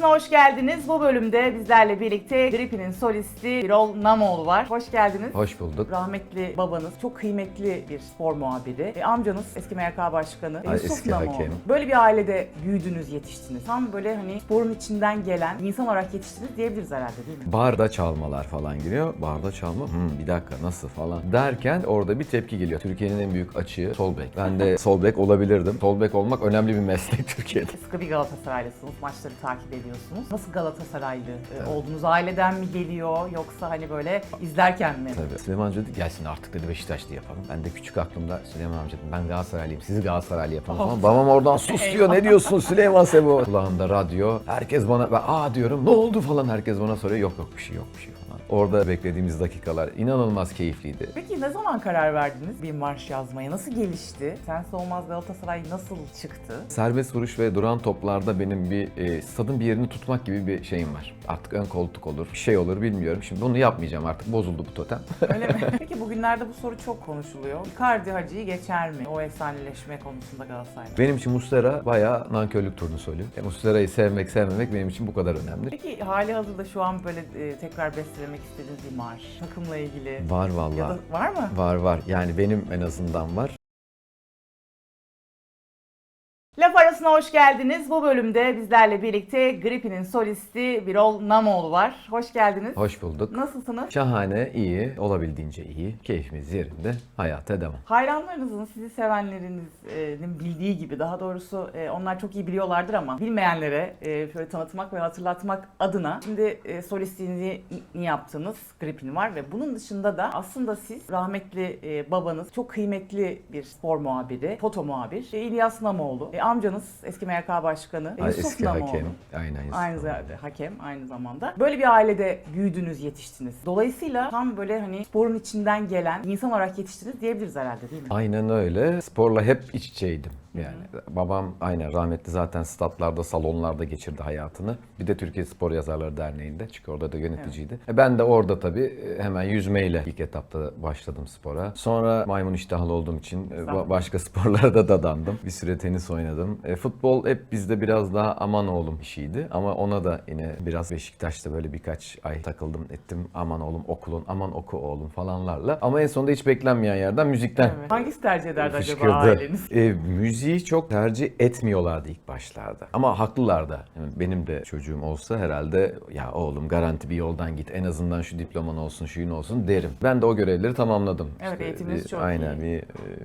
Arası'na hoş geldiniz. Bu bölümde bizlerle birlikte Gripin'in solisti Birol Namoğlu var. Hoş geldiniz. Hoş bulduk. Rahmetli babanız çok kıymetli bir spor muhabiri. E, amcanız eski MYK Başkanı Ay, Yusuf eski Namoğlu. hakem. Böyle bir ailede büyüdünüz, yetiştiniz. Tam böyle hani sporun içinden gelen insan olarak yetiştiniz diyebiliriz herhalde değil mi? Barda çalmalar falan giriyor. Barda çalma, hmm, bir dakika nasıl falan derken orada bir tepki geliyor. Türkiye'nin en büyük açığı sol bek. Ben de sol bek olabilirdim. Sol bek olmak önemli bir meslek Türkiye'de. Sıkı bir Galatasaraylısınız, maçları takip ediyorsunuz. Nasıl Galatasaraylı e, oldunuz? Aileden mi geliyor yoksa hani böyle izlerken mi? Tabii. Süleyman amca dedi gelsin artık dedi Beşiktaşlı yapalım. Ben de küçük aklımda Süleyman amca dedim ben Galatasaraylıyım sizi Galatasaraylı yapalım falan. Babam oradan sus diyor ne diyorsun Süleyman Sebo. Kulağımda radyo. Herkes bana ben aa diyorum ne oldu falan herkes bana soruyor. Yok yok bir şey yok bir şey falan. Orada beklediğimiz dakikalar inanılmaz keyifliydi. Peki ne zaman karar verdiniz bir marş yazmaya? Nasıl gelişti? Sense Olmaz Galatasaray nasıl çıktı? Serbest vuruş ve duran toplarda benim bir e, stadın bir yerini tutmak gibi bir şeyim var. Artık ön koltuk olur, bir şey olur bilmiyorum. Şimdi bunu yapmayacağım artık. Bozuldu bu totem. Öyle mi? Peki bugünlerde bu soru çok konuşuluyor. Icardi Hacı'yı geçer mi? O efsaneleşme konusunda Galatasaray'da. benim için Muslera bayağı nankörlük turunu söylüyor. E, Muslera'yı sevmek sevmemek benim için bu kadar önemli. Peki hali hazırda şu an böyle e, tekrar bestelemek istediğiniz bir marş, takımla ilgili Var ya da var mı? Var var. Yani benim en azından var. Laf arasına hoş geldiniz. Bu bölümde bizlerle birlikte Gripin'in solisti Birol Namoğlu var. Hoş geldiniz. Hoş bulduk. Nasılsınız? Şahane, iyi, olabildiğince iyi. Keyfimiz yerinde. Hayata devam. Hayranlarınızın, sizi sevenlerinizin bildiği gibi daha doğrusu e, onlar çok iyi biliyorlardır ama bilmeyenlere e, şöyle tanıtmak ve hatırlatmak adına şimdi e, solistliğinizi yaptığınız Gripin var ve bunun dışında da aslında siz rahmetli babanız çok kıymetli bir spor muhabiri, foto muhabir İlyas Namoğlu. E, amcanız eski MYK Başkanı Ay, Yusuf eski Namoğlu. hakem. Aynen. Yusuf Aynı Namoğlu. zamanda hakem aynı zamanda. Böyle bir ailede büyüdünüz, yetiştiniz. Dolayısıyla tam böyle hani sporun içinden gelen insan olarak yetiştiniz diyebiliriz herhalde değil mi? Aynen öyle. Sporla hep iç içeydim. Yani babam aynen rahmetli zaten statlarda, salonlarda geçirdi hayatını. Bir de Türkiye Spor Yazarları Derneği'nde çünkü orada da yöneticiydi. E Ben de orada tabii e, hemen yüzmeyle ilk etapta başladım spora. Sonra maymun iştahlı olduğum için e, Zaten. başka sporlara da dadandım. Bir süre tenis oynadım. E, futbol hep bizde biraz daha aman oğlum işiydi. Ama ona da yine biraz Beşiktaş'ta böyle birkaç ay takıldım ettim. Aman oğlum okulun, aman oku oğlum falanlarla. Ama en sonunda hiç beklenmeyen yerden müzikten Evet. Hangisi tercih ederdi acaba aileniz? E, müziği çok tercih etmiyorlardı ilk başlarda. Ama haklılar da. Yani benim de çocuğum olsa herhalde ya oğlum garanti bir yoldan git. En azından şu diploman olsun, şuyun olsun derim. Ben de o görevleri tamamladım. Evet, eğitiminiz bir- çok Aynen iyi. bir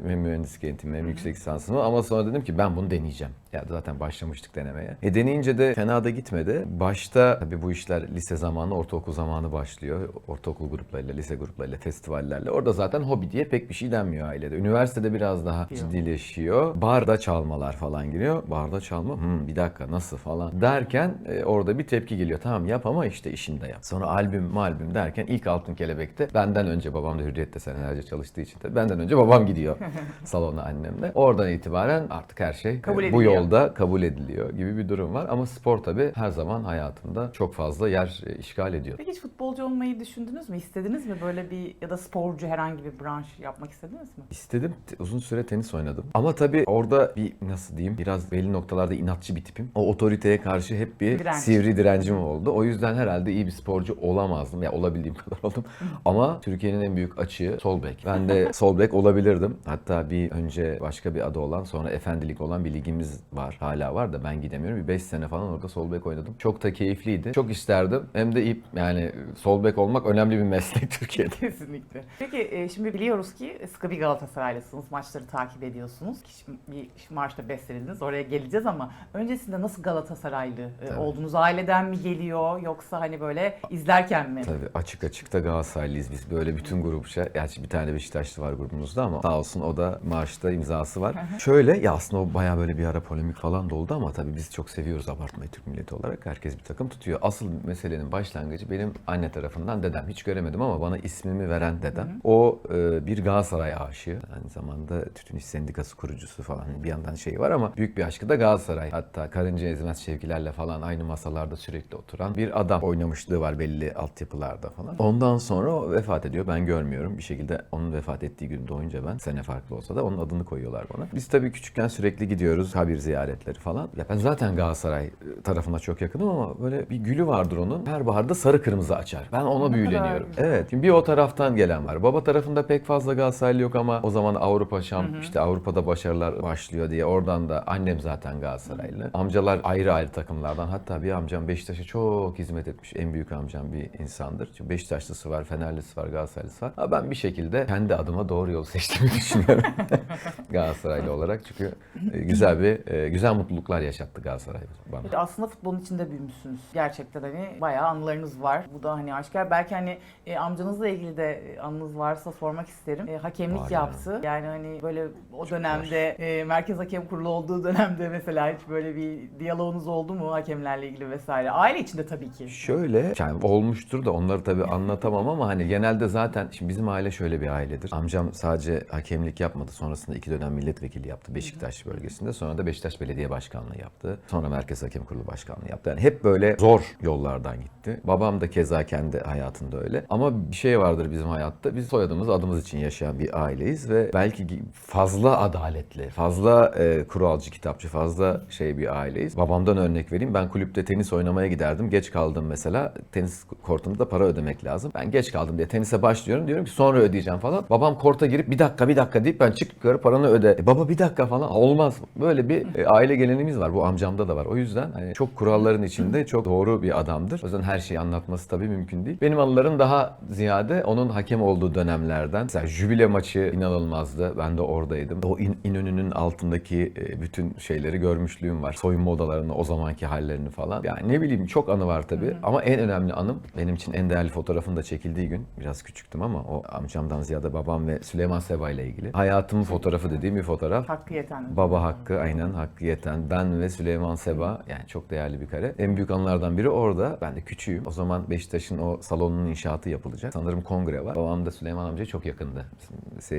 e, hem mühendislik eğitimi hem yüksek lisansımı ama sonra dedim ki ben bunu deneyeceğim. Ya zaten başlamıştık denemeye. E deneyince de fena da gitmedi. Başta tabii bu işler lise zamanı, ortaokul zamanı başlıyor. Ortaokul gruplarıyla, lise gruplarıyla, festivallerle. Orada zaten hobi diye pek bir şey denmiyor ailede. Üniversitede biraz daha ciddileşiyor. Barda çalmalar falan giriyor. Barda çalma, hmm, bir dakika nasıl falan derken e, orada bir tepki geliyor. Tamam yap ama işte işinde yap. Sonra albüm albüm derken ilk Altın Kelebek'te benden önce babam da Hürriyet'te senelerce çalıştığı için tabii benden önce babam gidiyor salona annemle. Oradan itibaren artık her şey e, Kabul bu ediliyor. yolda kabul ediliyor gibi bir durum var. Ama spor tabii her zaman hayatımda çok fazla yer e, işgal ediyor. Peki hiç futbolcu olmayı düşündünüz mü? İstediniz mi böyle bir ya da sporcu herhangi bir branş yapmak istediniz mi? İstedim. Uzun süre tenis oynadım. Ama tabii orada bir nasıl diyeyim biraz belli noktalarda inatçı bir tipim. O otoriteye karşı hep bir Direnç. sivri direncim oldu. O yüzden herhalde iyi bir sporcu olamazdım. Ya olabildiğim kadar oldum. Ama Türkiye'nin en büyük açığı sol bek. Ben de sol bek olabilirdim. Hatta bir önce başka bir adı olan sonra efendilik olan bir ligimiz var. Hala var da ben gidemiyorum. Bir 5 sene falan orada sol bek oynadım. Çok da keyifliydi. Çok isterdim. Hem de ip yani sol bek olmak önemli bir meslek Türkiye'de. Kesinlikle. Peki e, şimdi biliyoruz ki sıkı bir Galatasaraylısınız. Maçları takip ediyorsunuz. Şimdi bir marşta bestelediniz. Oraya geleceğiz ama öncesinde nasıl Galatasaraylı e, Tabii. oldunuz? Aileden mi geliyor yoksa hani böyle izlerken mi? Tabii açık açık da Galatasaraylıyız biz. Böyle bütün grupça. Gerçi bir tane Beşiktaşlı var grubumuzda ama sağ olsun o da marşta imzası var. Şöyle ya aslında o bayağı böyle bir ara polemik falan da oldu ama tabii biz çok seviyoruz abartmayı Türk milleti olarak. Herkes bir takım tutuyor. Asıl meselenin başlangıcı benim anne tarafından dedem. Hiç göremedim ama bana ismimi veren dedem. O e, bir Galatasaray aşığı. Aynı zamanda Tütün İş Sendikası kurucusu falan. Hani bir yandan şey var ama büyük bir aşkı da Galatasaray. Hatta karınca ezmez şevkilerle falan aynı masalarda sürekli oturan bir adam oynamışlığı var belli altyapılarda falan. Ondan sonra o vefat ediyor. Ben görmüyorum. Bir şekilde onun vefat ettiği gün doğunca ben sene farklı olsa da onun adını koyuyorlar bana. Biz tabii küçükken sürekli gidiyoruz. Kabir ziyaretleri falan. Ya ben zaten Galatasaray tarafına çok yakınım ama böyle bir gülü vardır onun. Her baharda sarı kırmızı açar. Ben ona büyüleniyorum. Evet. Şimdi bir o taraftan gelen var. Baba tarafında pek fazla Galatasaraylı yok ama o zaman Avrupa şamp işte Avrupa'da başarılar başlıyor diye oradan da annem zaten Galatasaraylı. Amcalar ayrı ayrı takımlardan. Hatta bir amcam Beşiktaş'a çok hizmet etmiş. En büyük amcam bir insandır. Çünkü Beşiktaşlısı var, Fenerlisi var, Galatasaraylısı var. Ama ben bir şekilde kendi adıma doğru yolu seçtiğimi düşünüyorum. Galatasaraylı olarak. Çünkü e, güzel bir e, güzel mutluluklar yaşattı Galatasaray bana. Peki aslında futbolun içinde büyümüşsünüz. Gerçekten hani bayağı anılarınız var. Bu da hani aşikar. Belki hani e, amcanızla ilgili de anınız varsa sormak isterim. E, hakemlik Var ya. yaptı. Yani hani böyle o dönemde e, Merkez Hakem Kurulu olduğu dönemde mesela hiç böyle bir diyaloğunuz oldu mu hakemlerle ilgili vesaire? Aile içinde tabii ki. Şöyle yani olmuştur da onları tabii anlatamam ama hani genelde zaten şimdi bizim aile şöyle bir ailedir. Amcam sadece hakemlik yapmadı. Sonrasında iki dönem milletvekili yaptı Beşiktaş bölgesinde. Sonra da Beşiktaş Belediye Başkanlığı yaptı. Sonra Merkez Hakem Kurulu Başkanlığı yaptı. Yani hep böyle zor yollardan gitti. Babam da keza kendi hayatında öyle. Ama bir şey vardır bizim hayatta. Biz soyadımız adımız için yaşayan bir aileyiz ve belki fazla adaletli, fazla e, kuralcı kitapçı, fazla şey bir aileyiz. Babamdan örnek vereyim. Ben kulüpte tenis oynamaya giderdim. Geç kaldım mesela. Tenis kortunda para ödemek lazım. Ben geç kaldım diye tenise başlıyorum. Diyorum ki sonra ödeyeceğim falan. Babam korta girip bir dakika bir dakika deyip ben çık yukarı paranı öde. E, baba bir dakika falan olmaz. Böyle bir e, aile geleneğimiz var. Bu amcamda da var. O yüzden hani çok kuralların içinde çok doğru bir adamdır. O yüzden her şeyi anlatması tabii mümkün değil. Benim anılarım daha ziyade onun hakem olduğu dönemlerden. Mesela jübile maçı inanılmazdı. Ben de oradaydım. O İn- İnönü'nün altındaki e, bütün şeyleri görmüşlüğüm var. Soyunma odalarını, o zamanki hallerini falan. Yani ne bileyim çok anı var tabii. Ama en önemli anım benim için en değerli fotoğrafın da çekildiği gün. Biraz küçüktüm ama o amcamdan ziyade babam ve Süleyman Seba ile ilgili. Hayatımın fotoğrafı dediğim bir fotoğraf. Hakkı yeten. Baba Hakkı aynen Hakkı Yeten. Ben ve Süleyman Seba yani çok değerli bir kare. En büyük anılardan biri orada. Ben de küçüğüm. O zaman Beşiktaş'ın o salonunun inşaatı yapılacak. Sanırım kongre var. Babam da Süleyman amcaya çok yakındı.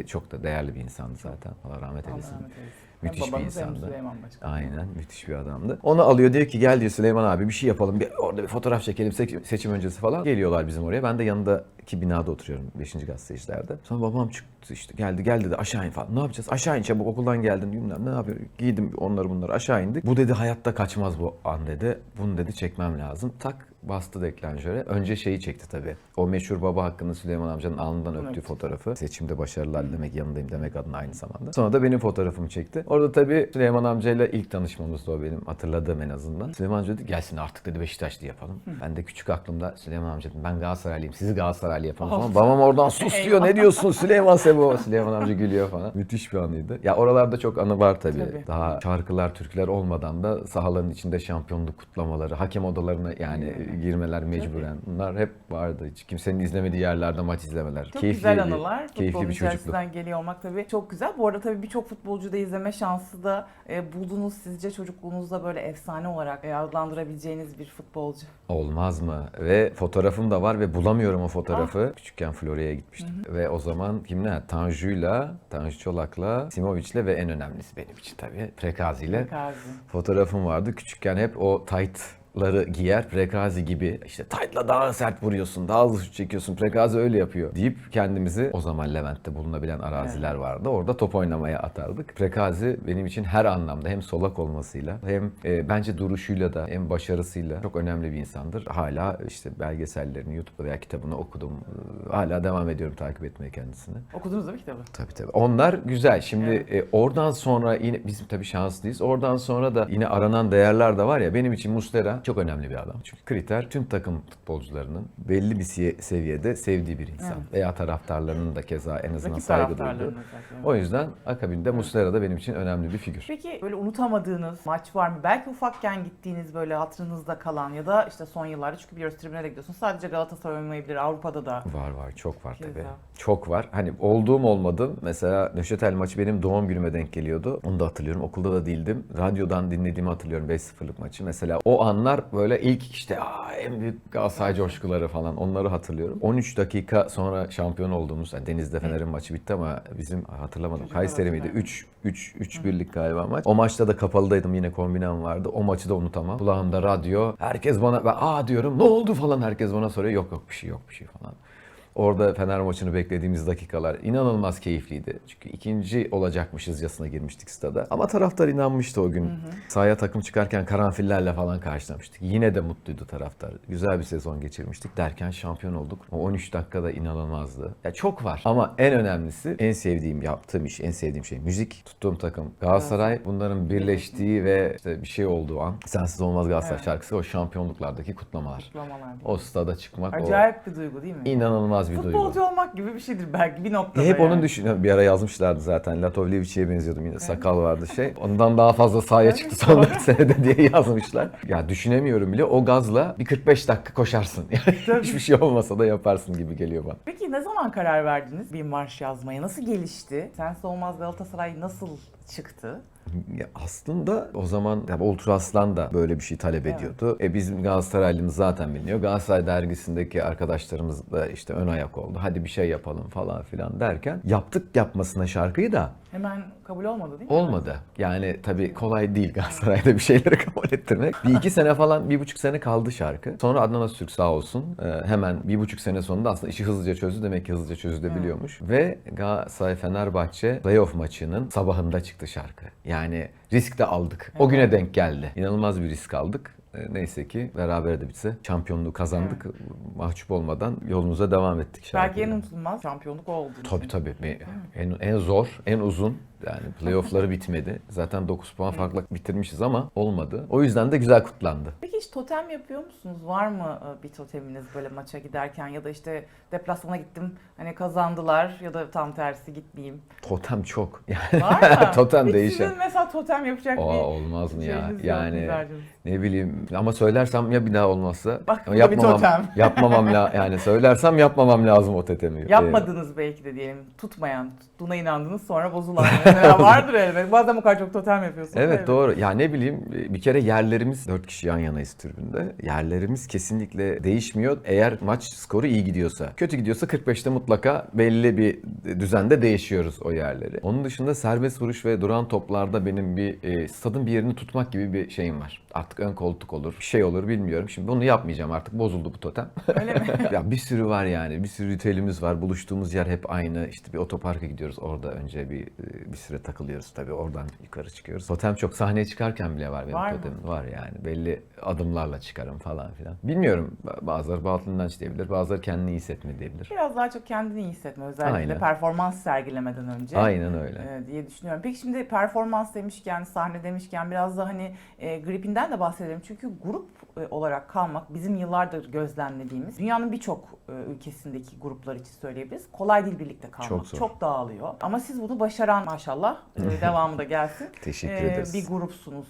Çok da değerli bir insandı zaten. Allah rahmet Allah eylesin. rahmet eylesin. Müthiş bir insandı. Aynen müthiş bir adamdı. Onu alıyor diyor ki gel diyor Süleyman abi bir şey yapalım. Bir, orada bir fotoğraf çekelim seçim, öncesi falan. Geliyorlar bizim oraya. Ben de yanındaki binada oturuyorum 5. gazetecilerde. Sonra babam çıktı işte geldi gel dedi aşağı in falan. Ne yapacağız? Aşağı in çabuk okuldan geldin bilmem ne yapıyor. Giydim onları bunları aşağı indik. Bu dedi hayatta kaçmaz bu an dedi. Bunu dedi çekmem lazım. Tak bastı deklanşöre. Önce şeyi çekti tabii. O meşhur baba hakkında Süleyman amcanın alnından öptüğü Evet. fotoğrafı. Seçimde başarılar demek yanındayım demek adına aynı zamanda. Sonra da benim fotoğrafımı çekti. Orada tabii Süleyman amcayla ilk tanışmamız da o benim hatırladığım en azından. Süleyman amca dedi gelsin artık dedi Beşiktaşlı yapalım. Ben de küçük aklımda Süleyman amca dedim ben Galatasaraylıyım sizi Galatasaraylı yapalım falan. Babam oradan sus diyor ne diyorsun Süleyman Sebo. Süleyman amca gülüyor falan. Müthiş bir anıydı. Ya oralarda çok anı var tabii. Tabii. Daha şarkılar, türküler olmadan da sahaların içinde şampiyonluk kutlamaları, hakem odalarına yani girmeler mecburen. Bunlar hep vardı. Hiç kimsenin izlemediği yerlerde maç izlemeler. Çok Keyifli güzel anılar. Keyifli bir çocukluk. geliyor olmak tabii çok güzel. Bu arada tabii birçok futbolcu da izleme şansı da e, buldunuz. Sizce çocukluğunuzda böyle efsane olarak adlandırabileceğiniz bir futbolcu. Olmaz mı? Ve fotoğrafım da var ve bulamıyorum o fotoğrafı. Küçükken Florya'ya gitmiştim. Ve o zaman kimler? Tanju'yla, Tanju Çolak'la, Simoviç'le ve en önemlisi benim için tabii Prekazi'yle Gazi. fotoğrafım vardı. Küçükken hep o tight'ları giyer. Prekazi gibi işte tight'la daha sert vuruyorsun, daha hızlı şut çekiyorsun. Prekazi öyle yapıyor deyip kendimizi o zaman Levent'te bulunabilen araziler vardı. Orada top oynamaya atardık. Prekazi benim için her anlamda hem solak olmasıyla hem e, bence duruşuyla da hem başarısıyla çok önemli bir insandır. Hala işte belgesellerini YouTube'da veya kitabını okudum. Ee, Hala devam ediyorum takip etmeye kendisini. Okudunuz değil mi kitabı? Tabii tabii. Onlar güzel. Şimdi e, oradan sonra yine bizim tabii şanslıyız. Oradan sonra da yine aranan değerler de var ya. Benim için Muslera çok önemli bir adam. Çünkü kriter tüm takım futbolcularının belli bir seviyede sevdiği bir insan. Evet. Veya taraftarlarının da keza en azından Rakip saygı duyduğu. O yüzden akabinde Muslera da benim için önemli bir figür. Peki böyle unutamadığınız maç var mı? Belki ufakken gittiğiniz böyle hatırınızda kalan ya da işte son yıllarda çünkü biliyoruz tribüne de gidiyorsunuz. Sadece Galatasaray olmayabilir, Avrupa'da da. Var var çok var tabii. Çok var. Hani olduğum olmadım. Mesela Nöşetel maçı benim doğum günüme denk geliyordu. Onu da hatırlıyorum. Okulda da değildim. Radyodan dinlediğimi hatırlıyorum 5-0'lık maçı. Mesela o anlar onlar böyle ilk işte Aa, en büyük Galatasaray coşkuları falan onları hatırlıyorum. 13 dakika sonra şampiyon olduğumuz yani Deniz'de Fener'in maçı bitti ama bizim hatırlamadım Çocuklar Kayseri miydi? hatırlar. 3 3 3 birlik galiba maç. O maçta da kapalıdaydım yine kombinem vardı. O maçı da unutamam. Kulağımda radyo. Herkes bana ben aa diyorum ne oldu falan herkes bana soruyor. Yok yok bir şey yok bir şey falan. Orada Fener maçını beklediğimiz dakikalar inanılmaz keyifliydi. Çünkü ikinci olacakmışızcasına girmiştik stada. Ama taraftar inanmıştı o gün. Sahaya takım çıkarken karanfillerle falan karşılamıştık. Yine de mutluydu taraftar. Güzel bir sezon geçirmiştik derken şampiyon olduk. O 13 dakikada inanılmazdı. Ya çok var ama en önemlisi en sevdiğim yaptığım iş, en sevdiğim şey müzik. Tuttuğum takım Galatasaray. Bunların birleştiği ve işte bir şey olduğu an Sensiz Olmaz Galatasaray Evet. şarkısı o şampiyonluklardaki kutlamalar. Kutlamalar. O stada çıkmak o Acayip bir duygu değil mi? inanılmaz bir duygu. Futbolcu olmak gibi bir şeydir belki bir noktada Hep yani. onun düşünüyorum. Bir ara yazmışlardı zaten. Latovlevic'e benziyordum yine. Sakal vardı şey. Ondan daha fazla sahaya çıktı son doğru. 4 senede diye yazmışlar. Ya düşünemiyorum bile. O gazla bir 45 dakika koşarsın. Yani Tabii. hiçbir şey olmasa da yaparsın gibi geliyor bana. Peki ne zaman karar verdiniz bir marş yazmaya? Nasıl gelişti? Sensiz Olmaz Galatasaray nasıl çıktı? Ya aslında o zaman ya Ultra Aslan da böyle bir şey talep Evet. ediyordu. E bizim Galatasaraylımız zaten biliniyor. Galatasaray dergisindeki arkadaşlarımız da işte ön ayak oldu. Hadi bir şey yapalım falan filan derken yaptık yapmasına şarkıyı da Hemen kabul olmadı değil mi? Olmadı. Yani tabii kolay değil Galatasaray'da bir şeyleri kabul ettirmek. Bir iki sene falan, bir buçuk sene kaldı şarkı. Sonra Adnan Öztürk sağ olsun e, hemen bir buçuk sene sonunda aslında işi hızlıca çözdü. Demek ki hızlıca çözülebiliyormuş. Ve Galatasaray Fenerbahçe playoff maçının sabahında çıktı şarkı. Yani risk de aldık. O güne denk geldi. İnanılmaz bir risk aldık. E, Neyse ki beraber de bitse şampiyonluğu kazandık. Mahcup olmadan yolumuza devam ettik Belki en unutulmaz şampiyonluk oldu. Tabii tabii. En, en zor, en uzun. Yani playoff'ları bitmedi. Zaten 9 puan farkla bitirmişiz ama olmadı. O yüzden de güzel kutlandı. Peki hiç totem yapıyor musunuz? Var mı e, bir toteminiz böyle maça giderken ya da işte deplasmana gittim hani kazandılar ya da tam tersi gitmeyeyim. Totem çok. Yani Var mı? Totem Hiç değişen. Sizin mesela totem yapacak Aa, bir olmaz mı ya? şeyiniz yok, Yani güzelciniz. ne bileyim ama söylersem ya bir daha olmazsa Bak, ama bu da bir totem. yapmamam la yani söylersem yapmamam lazım o totemi. Ee, Yapmadınız belki de diyelim. Tutmayan, tuttuğuna inandınız sonra bozulan. Mesela vardır elbette. Bazen bu kadar çok totem yapıyorsunuz. Evet doğru. Ya ne bileyim bir kere yerlerimiz 4 kişi yan yanayız tribünde. Yerlerimiz kesinlikle değişmiyor eğer maç skoru iyi gidiyorsa. Kötü gidiyorsa 45'te mutlaka belli bir düzende değişiyoruz o yerleri. Onun dışında serbest vuruş ve duran toplarda benim bir e, stadın bir yerini tutmak gibi bir şeyim var. Artık ön koltuk olur, bir şey olur bilmiyorum. Şimdi bunu yapmayacağım artık bozuldu bu totem. Öyle mi? ya bir sürü var yani. Bir sürü ritüelimiz var. Buluştuğumuz yer hep aynı. İşte bir otoparka gidiyoruz. Orada önce bir e, bir süre takılıyoruz tabii. Oradan yukarı çıkıyoruz. Totem çok sahneye çıkarken bile var benim Var mı? totemim. Var yani. Belli adımlarla çıkarım falan filan. Bilmiyorum. Bazıları batıl inanç diyebilir. Bazıları kendini iyi hissetme diyebilir. Biraz daha çok kendini iyi hissetme özellikle Aynen. performans sergilemeden önce. Aynen öyle. e, diye düşünüyorum. Peki şimdi performans demişken, sahne demişken biraz da hani e, gripinden de bahsedelim. Çünkü grup olarak kalmak bizim yıllardır gözlemlediğimiz dünyanın birçok e, ülkesindeki gruplar için söyleyebiliriz. Kolay değil birlikte kalmak. Çok zor. dağılıyor. Ama siz bunu başaran maşallah e, devamı da gelsin. Teşekkür e, ederiz. bir grupsunuz.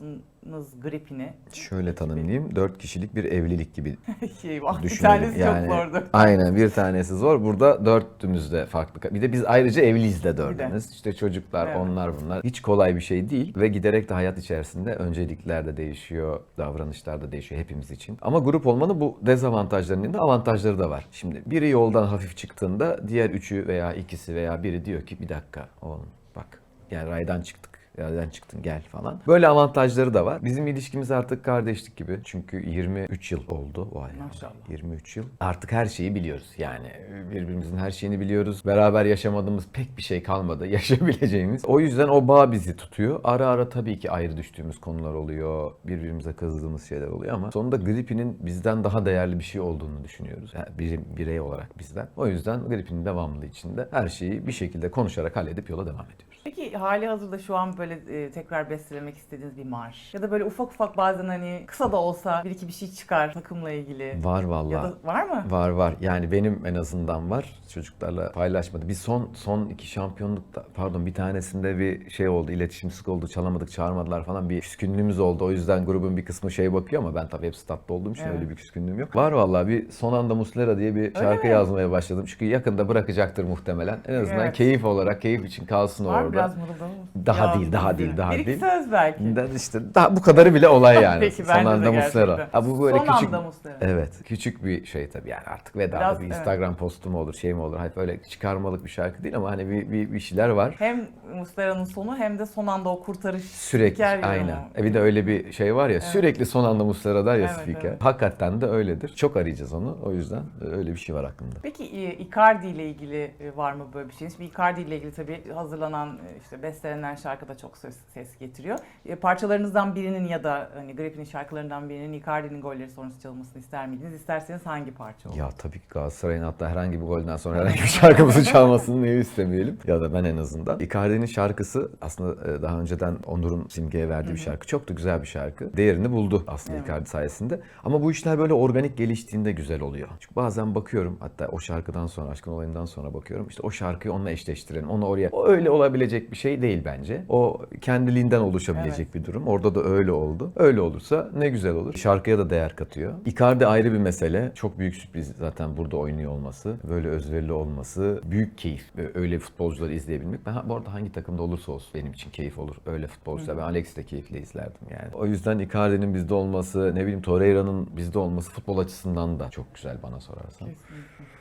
E, Nasıl gripini? Şöyle tanımlayayım. Dört kişilik bir evlilik gibi şey, bir tanesi yani, çok zordu. Aynen bir tanesi zor. Burada dörtümüz de farklı. Bir de biz ayrıca evliyiz de dördümüz. İşte çocuklar Evet. onlar bunlar. Hiç kolay bir şey değil. Ve giderek de hayat içerisinde öncelikler de değişiyor. Davranışlar da değişiyor hepimiz için. Ama grup olmanın bu dezavantajlarının yanında avantajları da var. Şimdi biri yoldan hafif çıktığında diğer üçü veya ikisi veya biri diyor ki bir dakika oğlum bak yani raydan çıktık. Yerden çıktın gel falan. Böyle avantajları da var. Bizim ilişkimiz artık kardeşlik gibi. Çünkü 23 yıl oldu. Vay Maşallah. 23 yıl. Artık her şeyi biliyoruz. Yani birbirimizin her şeyini biliyoruz. Beraber yaşamadığımız pek bir şey kalmadı. Yaşayabileceğimiz. O yüzden o bağ bizi tutuyor. Ara ara tabii ki ayrı düştüğümüz konular oluyor. Birbirimize kızdığımız şeyler oluyor ama sonunda Grippi'nin bizden daha değerli bir şey olduğunu düşünüyoruz. Yani bir birey olarak bizden. O yüzden Grippi'nin devamlılığı içinde her şeyi bir şekilde konuşarak halledip yola devam ediyoruz. Peki hali hazırda şu an böyle e, tekrar bestelemek istediğiniz bir marş ya da böyle ufak ufak bazen hani kısa da olsa bir iki bir şey çıkar takımla ilgili. Var. Ya da var mı? Var var. Yani benim en azından var. Çocuklarla paylaşmadı. Bir son son iki şampiyonlukta pardon bir tanesinde bir şey oldu. iletişimsizlik oldu. Çalamadık, çağırmadılar falan. Bir küskünlüğümüz oldu. O yüzden grubun bir kısmı şey bakıyor ama ben tabii hep statta olduğum için Evet. öyle bir küskünlüğüm yok. Var vallahi bir son anda Muslera diye bir şarkı mi? yazmaya başladım. Çünkü yakında bırakacaktır muhtemelen. En azından Evet. keyif olarak, keyif için kalsın Var orada. Biraz mırıldanır mısın? Daha Ya, değil, Daha değil, daha bir değil. söz belki. Ben işte daha bu kadarı bile olay yani. Peki, Son anda Muslera. Ha, bu böyle Son küçük anda Muslera. Evet, küçük bir şey tabii yani artık vedada Biraz, bir evet. Instagram postu mu olur, şey mi olur. Hayır böyle çıkarmalık bir şarkı değil ama hani bir, bir, bir şeyler var. Hem Muslera'nın sonu hem de son anda o kurtarış Sürekli aynen. E bir de öyle bir şey var ya sürekli son anda Muslera der ya Evet, spiker. evet. Hakikaten de öyledir. Çok arayacağız onu. O yüzden öyle bir şey var aklımda. Peki e, Icardi ile ilgili e, var mı böyle bir şey? Şimdi Icardi ile ilgili tabii hazırlanan işte bestelenen şarkı da çok ses, ses getiriyor. E, Parçalarınızdan birinin ya da hani Gripin'in şarkılarından birinin Icardi'nin golleri sonrası çalınmasını ister miydiniz? İsterseniz hangi parça olur? Ya tabii ki Galatasaray'ın hatta herhangi bir golden sonra herhangi bir şarkımızı çalmasını niye istemeyelim? Ya da ben en azından. Icardi'nin şarkısı aslında e, daha önceden Onur'un simgeye verdiği bir şarkı. Çok da güzel bir şarkı. Değerini buldu aslında Evet. Icardi sayesinde. Ama bu işler böyle organik geliştiğinde güzel oluyor. Çünkü bazen bakıyorum hatta o şarkıdan sonra, Aşkın Olayı'ndan sonra bakıyorum. işte o şarkıyı onunla eşleştirelim. Onu oraya. O öyle olabilecek bir şey değil bence. O kendiliğinden oluşabilecek bir durum. Orada da öyle oldu. Öyle olursa ne güzel olur. Şarkıya da değer katıyor. Icardi ayrı bir mesele. Çok büyük sürpriz zaten burada oynuyor olması. Böyle özverili olması. Büyük keyif. Öyle futbolcuları izleyebilmek. Ben bu arada hangi takımda olursa olsun benim için keyif olur. Öyle futbolcular. Ben Alex'i de keyifle izlerdim yani. O yüzden Icardi'nin bizde olması, ne bileyim Torreira'nın bizde olması futbol açısından da çok güzel bana sorarsan.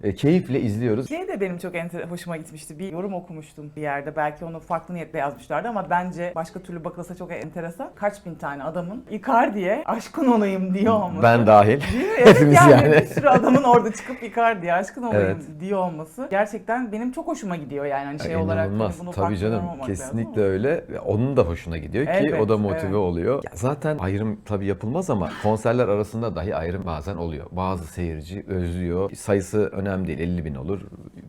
E, keyifle izliyoruz. Şey de benim çok hoşuma gitmişti. Bir yorum okumuştum bir yerde. Belki onu farklı niyetle yazmışlardı ama bence başka türlü bakılsa çok enteresan. Kaç bin tane adamın Icardi'ye aşkın olayım diyor olması. Ben dahil. Evet Hepimiz yani, yani. bir sürü adamın orada çıkıp Icardi'ye aşkın olayım Evet. diyor olması gerçekten benim çok hoşuma gidiyor yani hani şey olarak hani İnanılmaz. bunu Tabii canım. lazım Kesinlikle ama. öyle. Onun da hoşuna gidiyor ki Evet, o da motive evet. oluyor. Ya zaten ayrım tabii yapılmaz ama konserler arasında dahi ayrım bazen oluyor. Bazı seyirci özlüyor. Sayısı önemli değil. 50 bin olur,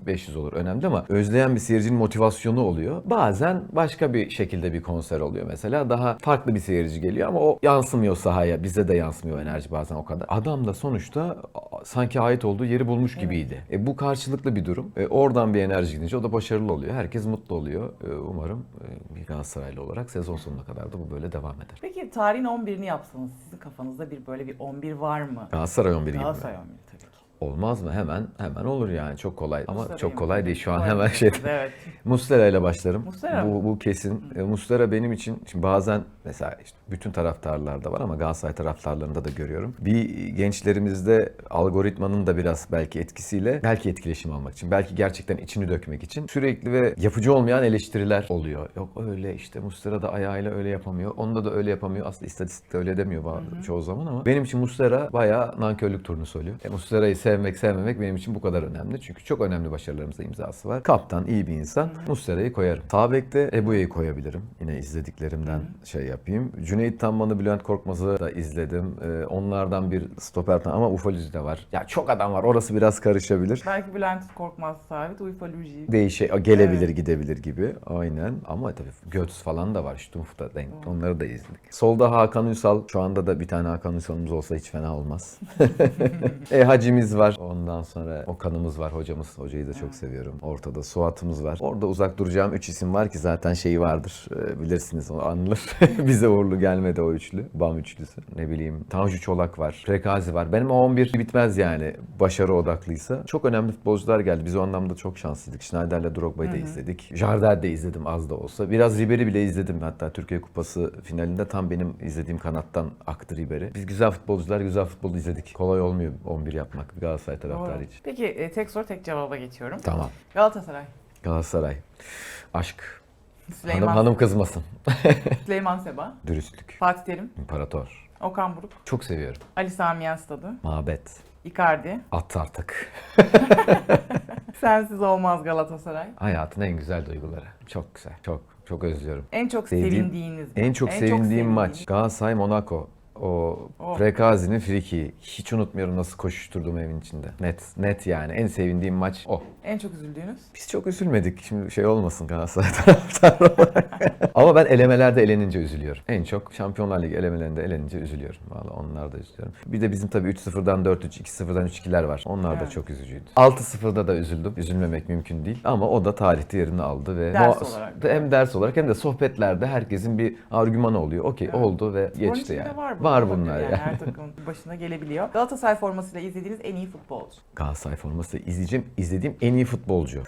500 olur önemli ama özleyen bir seyircinin motivasyonu oluyor. Bazen başka bir şekilde bir konser oluyor mesela. Daha farklı bir seyirci geliyor ama o yansımıyor sahaya. Bize de yansımıyor enerji bazen o kadar. Adam da sonuçta sanki ait olduğu yeri bulmuş gibiydi. E, bu karşılıklı bir durum. E, oradan bir enerji gidince o da başarılı oluyor. Herkes mutlu oluyor. E, umarım e, bir Galatasaraylı olarak sezon sonuna kadar da bu böyle devam eder. Peki tarihin 11'ini yapsanız sizin kafanızda bir böyle bir 11 var mı? Galatasaray 11 gibi mi? Galatasaray 11 tabii ki. Olmaz mı? Hemen hemen olur yani. Çok kolay. Ama Muslera çok kolay değil. Şu an Kolay hemen şey Evet. Muslera ile başlarım. Muslera bu, bu kesin. E, Muslera benim için şimdi bazen mesela işte bütün taraftarlarda var ama Galatasaray taraftarlarında da görüyorum. Bir gençlerimizde algoritmanın da biraz belki etkisiyle belki etkileşim almak için, belki gerçekten içini dökmek için sürekli ve yapıcı olmayan eleştiriler oluyor. Yok öyle işte Muslera da ayağıyla öyle yapamıyor. Onda da öyle yapamıyor. Aslında istatistikte öyle demiyor bazı, çoğu zaman ama benim için Muslera bayağı nankörlük turunu söylüyor. E, Muslera'yı sevmek sevmemek benim için bu kadar önemli. Çünkü çok önemli başarılarımıza imzası var. Kaptan iyi bir insan. Muslera'yı koyarım. Sağ bekte Ebu'yu koyabilirim. Yine izlediklerimden şey yapayım. Cüneyt Tanman'ı, Bülent Korkmaz'ı da izledim. Ee, onlardan bir stoper ama Ufalüzi de var. Ya çok adam var. Orası biraz karışabilir. Belki Bülent Korkmaz sabit, Uyfa Luji. Değişe gelebilir gidebilir gibi. Aynen. Ama tabii Götz falan da var. Stumpf da denk. Onları da izledik. Solda Hakan Ünsal. Şu anda da bir tane Hakan Ünsal'ımız olsa hiç fena olmaz. e Hacimiz var. Ondan sonra Okan'ımız var. Hocamız. Hocayı da çok seviyorum. Ortada Suat'ımız var. Orada uzak duracağım 3 isim var ki zaten şeyi vardır. Ee, bilirsiniz o anılır. Bize uğurlu gelmedi o üçlü. BAM üçlüsü. Ne bileyim Tanju Çolak var. Prekazi var. Benim o 11 bitmez yani. Başarı odaklıysa. Çok önemli futbolcular geldi. Biz o anlamda çok şanslıydık. Schneider'le Drogba'yı da izledik. Jarder de izledim az da olsa. Biraz Ribery bile izledim. Hatta Türkiye Kupası finalinde tam benim izlediğim kanattan aktı Ribery. Biz güzel futbolcular, güzel futbol izledik. Kolay olmuyor 11 yapmak bir Galatasaray taraftarı Doğru. için. Peki e, tek soru tek cevaba geçiyorum. Tamam. Galatasaray. Galatasaray. Aşk. Süleyman, Hanım hanım kızmasın. Süleyman Seba. Dürüstlük. Fatih Terim. İmparator. Okan Buruk. Çok seviyorum. Ali Sami Yen Stadı. Mabet. Icardi. At artık. Sensiz olmaz Galatasaray. Hayatın en güzel duyguları. Çok güzel. Çok çok özlüyorum. En çok Sevdiğim- sevindiğiniz. En çok sevindiğim maç Galatasaray Monaco. O Oh. Prekazi'nin friki. Hiç unutmuyorum nasıl koşuşturdum evin içinde. Net, net yani. En sevindiğim maç o. En çok üzüldüğünüz. Biz çok üzülmedik. Şimdi şey olmasın Galatasaray taraftarı olarak. Ama ben elemelerde elenince üzülüyorum. En çok Şampiyonlar Ligi elemelerinde elenince üzülüyorum. Vallahi onlar da üzülüyorum. Bir de bizim tabii 3-0'dan 4-3, 2-0'dan 3-2'ler var. Onlar da Evet. çok üzücüydü. 6-0'da da üzüldüm. Üzülmemek mümkün değil. Ama o da tarihte yerini aldı ve Ders Muha- olarak. hem ders olarak hem de sohbetlerde herkesin bir argümanı oluyor. Okey Evet. oldu ve geçti yani. Var, Var bunlar yani. Her takımın başına gelebiliyor. Galatasaray formasıyla izlediğiniz en iyi futbolcu. Galatasaray forması izleyeceğim. izlediğim en iyi futbolcu.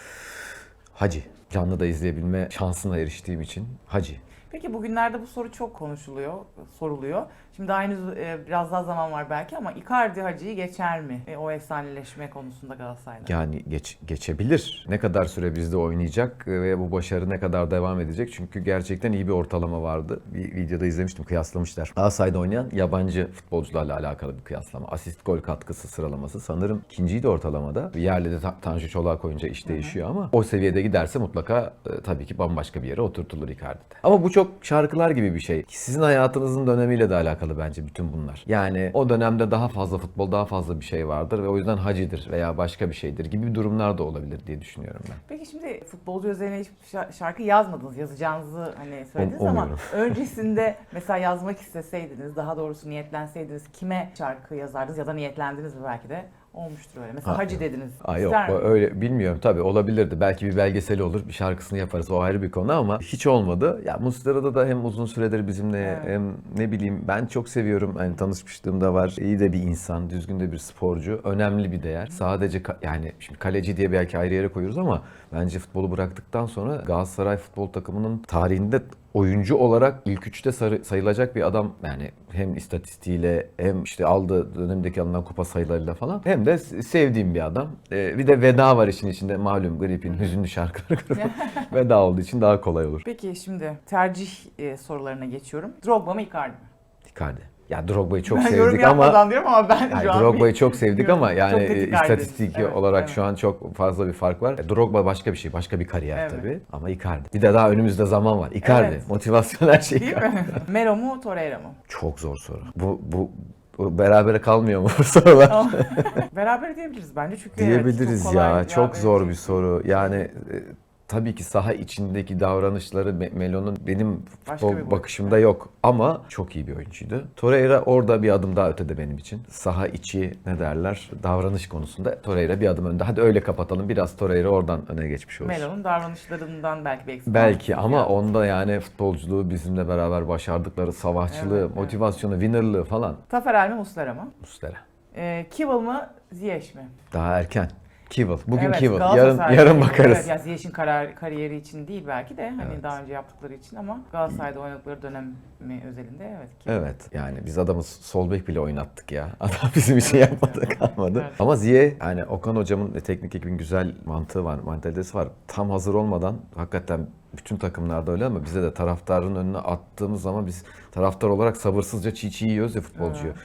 Hacı. Canlı da izleyebilme şansına eriştiğim için Hacı. Peki bugünlerde bu soru çok konuşuluyor, soruluyor. Şimdi daha henüz e, biraz daha zaman var belki ama Icardi Hacı'yı geçer mi? E, o efsaneleşme konusunda Galatasaray'da. Yani geç, geçebilir. Ne kadar süre bizde oynayacak ve bu başarı ne kadar devam edecek? Çünkü gerçekten iyi bir ortalama vardı. Bir videoda izlemiştim, kıyaslamışlar. Galatasaray'da oynayan yabancı futbolcularla alakalı bir kıyaslama. Asist gol katkısı sıralaması. Sanırım ikinciydi ortalamada. Bir yerle de Ta- Tanju Çolak koyunca iş değişiyor ama o seviyede giderse mutlaka e, tabii ki bambaşka bir yere oturtulur Icardi'de. Ama bu çok şarkılar gibi bir şey. Sizin hayatınızın dönemiyle de alakalı bence bütün bunlar. Yani o dönemde daha fazla futbol, daha fazla bir şey vardır ve o yüzden hacidir veya başka bir şeydir gibi durumlar da olabilir diye düşünüyorum ben. Peki şimdi futbolcu üzerine hiç şa- şarkı yazmadınız. Yazacağınızı hani söylediniz Um- ama umuyorum. öncesinde mesela yazmak isteseydiniz, daha doğrusu niyetlenseydiniz kime şarkı yazardınız ya da niyetlendiniz mi belki de olmuştur öyle. Mesela Ha, Hacı dediniz. Aa, yok mi? öyle bilmiyorum tabii olabilirdi. Belki bir belgeseli olur, bir şarkısını yaparız. O ayrı bir konu ama hiç olmadı. Ya Muslera'da da hem uzun süredir bizimle Evet. hem ne bileyim ben çok seviyorum. Hani tanışmışlığım da var. İyi de bir insan, düzgün de bir sporcu. Önemli bir değer. Sadece yani şimdi kaleci diye belki ayrı yere koyuyoruz ama bence futbolu bıraktıktan sonra Galatasaray futbol takımının tarihinde oyuncu olarak ilk üçte sarı- sayılacak bir adam yani hem istatistiğiyle hem işte aldığı dönemdeki alınan kupa sayılarıyla falan hem de sevdiğim bir adam. Ee, bir de veda var işin içinde malum gripin hüzünlü şarkıları veda olduğu için daha kolay olur. Peki şimdi tercih e, sorularına geçiyorum. Drogba mı Icardi mi? Icardi. Ya Drogba'yı çok ben yorum sevdik ama yapmadan diyorum ama ben yani Drogba'yı çok sevdik ama yani çok istatistik Evet, olarak evet. şu an çok fazla bir fark var. E, Drogba başka bir şey, başka bir kariyer Evet. tabii. Ama Icardi. Bir de daha önümüzde zaman var. Icardi. Evet. Motivasyon her şey Değil Icardi. mi? Melo mu Torreira mı? Çok zor soru. Bu bu, berabere kalmıyor mu bu sorular? Ama Beraber diyebiliriz bence çünkü evet, Diyebiliriz çok kolay ya. Çok zor bir soru. Yani e, tabii ki saha içindeki davranışları Me- Melo'nun benim futbol bakışımda yok ama çok iyi bir oyuncuydu. Torreira orada bir adım daha ötede benim için. Saha içi ne derler davranış konusunda Torreira bir adım önde. Hadi öyle kapatalım. Biraz Torreira oradan öne geçmiş olsun. Melo'nun davranışlarından belki bir eksik. Belki ama Ya. onda yani futbolculuğu bizimle beraber başardıkları savaşçılığı, Evet, evet. motivasyonu, winnerlığı falan. Taferel mi Muslera mı? Muslera. Ee, Kivil mı Ziyech mi? Daha erken. Kivil. Bugün Evet, Kivil. Yarın, yarın bakarız. Evet, ya Ziyech'in karar, kariyeri için değil belki de hani Evet. daha önce yaptıkları için ama Galatasaray'da oynadıkları dönemi özelinde evet. Kivil. Evet yani biz adamı sol bek bile oynattık ya. Adam bizim için yapmadı kalmadı. Evet. Ama Ziye yani Okan hocamın teknik ekibin güzel mantığı var, mantalitesi var. Tam hazır olmadan hakikaten bütün takımlarda öyle ama bize de taraftarın önüne attığımız zaman biz taraftar olarak sabırsızca çiğ çiğ yiyoruz ya futbolcuyu. E,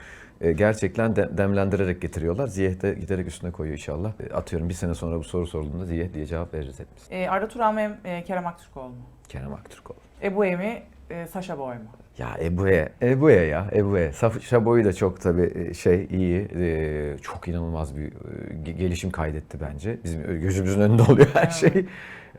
gerçekten de- demlendirerek getiriyorlar. Ziyeh de giderek üstüne koyuyor inşallah. E, atıyorum bir sene sonra bu soru sorulduğunda Ziyeh diye cevap veririz hepimiz. Ee, Arda Turan mı e, Kerem Aktürkoğlu mu? Kerem Aktürkoğlu. Ebu Emi, e, Sasha Boy mu? Ya Ebu'ye, Ebu'ye ya Ebu'ye. Şabo'yu da çok tabii şey iyi, e, çok inanılmaz bir e, ge- gelişim kaydetti bence. Bizim gözümüzün önünde oluyor her şey.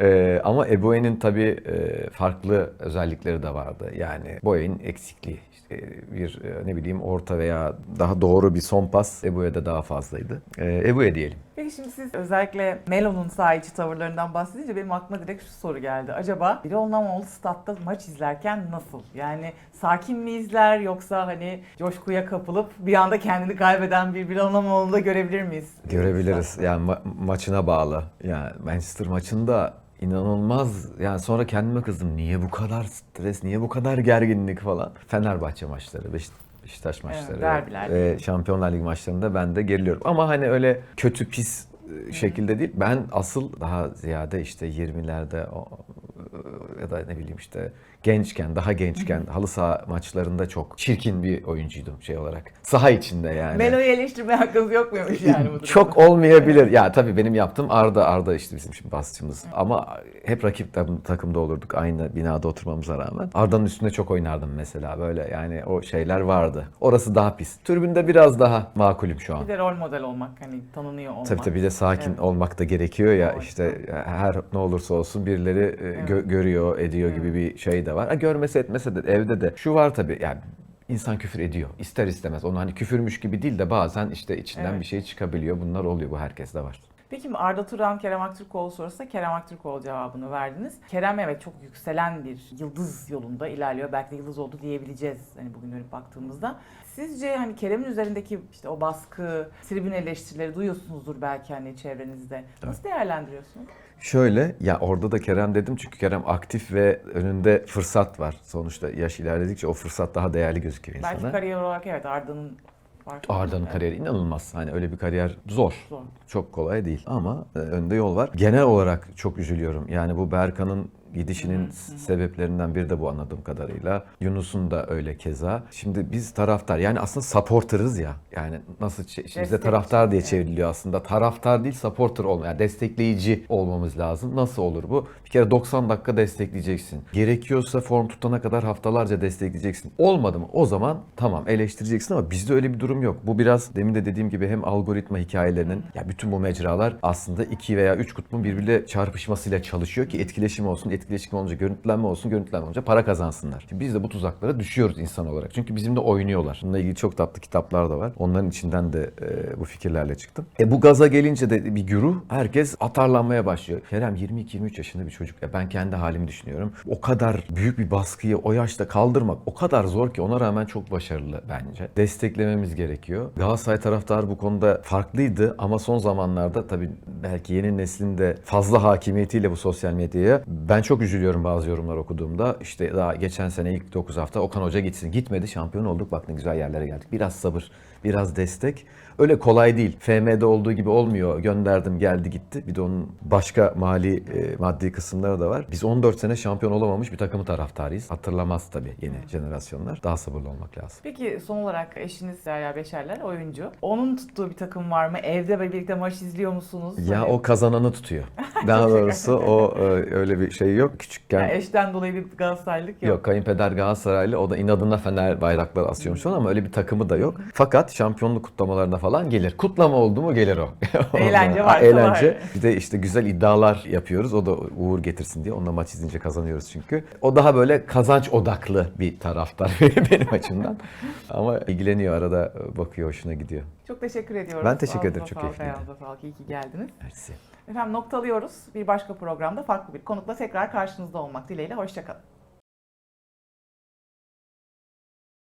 E, ama Ebu'ye'nin tabii e, farklı özellikleri de vardı. Yani Boya'nın eksikliği. İşte bir e, ne bileyim orta veya daha doğru bir son pas Ebu'ye'de daha fazlaydı. E, Ebu'ye diyelim. Peki şimdi siz özellikle Melo'nun saha içi tavırlarından bahsedince benim aklıma direkt şu soru geldi. Acaba Birol Namoğlu statta maç izlerken nasıl? Yani sakin mi izler yoksa hani coşkuya kapılıp bir anda kendini kaybeden bir Birol Namoğlu'nu da görebilir miyiz? Görebiliriz. Yani ma- maçına bağlı. Yani Manchester maçında inanılmaz yani sonra kendime kızdım. Niye bu kadar stres, niye bu kadar gerginlik falan. Fenerbahçe maçları, Beş- Beşiktaş maçları derbiler. ve Şampiyonlar Ligi maçlarında ben de geriliyorum. Ama hani öyle kötü pis e, şekilde değil. Ben asıl daha ziyade işte 20'lerde o- ya da ne bileyim işte gençken, daha gençken halı saha maçlarında çok çirkin bir oyuncuydum şey olarak. Saha içinde yani. Melo'yu eleştirmeye hakkınız yok muymuş yani bu durumda? Çok olmayabilir. Ya tabii benim yaptığım Arda, Arda işte bizim şimdi basçımız. Ama hep rakip takım- takımda olurduk aynı binada oturmamıza rağmen. Arda'nın üstünde çok oynardım mesela böyle yani o şeyler vardı. Orası daha pis. Tribünde biraz daha makulüm şu an. Bir de rol model olmak hani tanınıyor olmak. Tabii tabii bir de sakin Evet. olmak da gerekiyor ya işte her ne olursa olsun birileri e, gö- görüyor ediyor gibi bir şey de var. Ha, görmese etmese de evde de şu var tabii yani insan küfür ediyor ister istemez. Onu hani küfürmüş gibi değil de bazen işte içinden Evet. bir şey çıkabiliyor. Bunlar oluyor bu herkeste var. Peki Arda Turan, Kerem Aktürkoğlu sorusunda Kerem Aktürkoğlu cevabını verdiniz. Kerem evet çok yükselen bir yıldız yolunda ilerliyor. Belki de yıldız oldu diyebileceğiz hani bugün dönüp baktığımızda. Sizce hani Kerem'in üzerindeki işte o baskı, tribün eleştirileri duyuyorsunuzdur belki hani çevrenizde. Nasıl değerlendiriyorsunuz? Şöyle ya orada da Kerem dedim çünkü Kerem aktif ve önünde fırsat var. Sonuçta yaş ilerledikçe o fırsat daha değerli gözüküyor insana. Belki kariyer olarak evet Arda'nın farklı. Arda'nın Evet, kariyeri inanılmaz. Hani öyle bir kariyer zor. Zor. Çok kolay değil ama e, önde yol var. Genel olarak çok üzülüyorum. Yani bu Berkan'ın gidişinin sebeplerinden biri de bu anladığım kadarıyla. Yunus'un da öyle keza. Şimdi biz taraftar yani aslında supporter'ız ya. Yani nasıl bizde Destekçi, taraftar diye çevriliyor aslında. Taraftar değil supporter olma. Yani destekleyici olmamız lazım. Nasıl olur bu? Bir kere 90 dakika destekleyeceksin. Gerekiyorsa form tutana kadar haftalarca destekleyeceksin. Olmadı mı? O zaman tamam eleştireceksin ama bizde öyle bir durum yok. Bu biraz demin de dediğim gibi hem algoritma hikayelerinin ya bütün bu mecralar aslında iki veya üç kutbun birbiriyle çarpışmasıyla çalışıyor ki etkileşim olsun. Etkileşim olunca görüntülenme olsun. Görüntülenme olunca para kazansınlar. Şimdi biz de bu tuzaklara düşüyoruz insan olarak. Çünkü bizimle oynuyorlar. Bununla ilgili çok tatlı kitaplar da var. Onların içinden de e, bu fikirlerle çıktım. E bu gaza gelince de bir güruh herkes atarlanmaya başlıyor. Kerem 22-23 yaşında bir çocuk. Ya ben kendi halimi düşünüyorum. O kadar büyük bir baskıyı o yaşta kaldırmak o kadar zor ki ona rağmen çok başarılı bence. Desteklememiz gerekiyor. Galatasaray taraftarı bu konuda farklıydı ama son zamanlarda tabii belki yeni neslin de fazla hakimiyetiyle bu sosyal medyaya ben çok üzülüyorum bazı yorumlar okuduğumda. İşte daha geçen sene ilk 9 hafta Okan Hoca gitsin. Gitmedi şampiyon olduk bak ne güzel yerlere geldik. Biraz sabır, biraz destek. Öyle kolay değil. FM'de olduğu gibi olmuyor. Gönderdim geldi gitti. Bir de onun başka mali e, maddi kısımları da var. Biz 14 sene şampiyon olamamış bir takımı taraftarıyız. Hatırlamaz tabii yeni jenerasyonlar. Daha sabırlı olmak lazım. Peki son olarak eşiniz Derya Beşerler oyuncu. Onun tuttuğu bir takım var mı? Evde birlikte maç izliyor musunuz? Ya Hani- o kazananı tutuyor. Daha doğrusu o e, öyle bir şey yok. Küçükken Yani eşten dolayı bir Galatasaraylılık yok. Yok kayınpeder Galatasaraylı o da inadına Fener bayrakları asıyormuş falan ama öyle bir takımı da yok. Fakat şampiyonluk kutlamalarına falan gelir. Kutlama oldu mu gelir o. Eğlence varsa Eğlence. var. Bir de işte güzel iddialar yapıyoruz. O da uğur getirsin diye. Onunla maç izleyince kazanıyoruz çünkü. O daha böyle kazanç odaklı bir taraftar benim açımdan. Ama ilgileniyor arada bakıyor hoşuna gidiyor. Çok teşekkür ediyorum. Ben teşekkür ederim, çok keyifliydi. ayağınıza sağlık. İyi ki geldiniz. Mersi. Efendim noktalıyoruz. Bir başka programda farklı bir konukla tekrar karşınızda olmak dileğiyle. Hoşçakalın.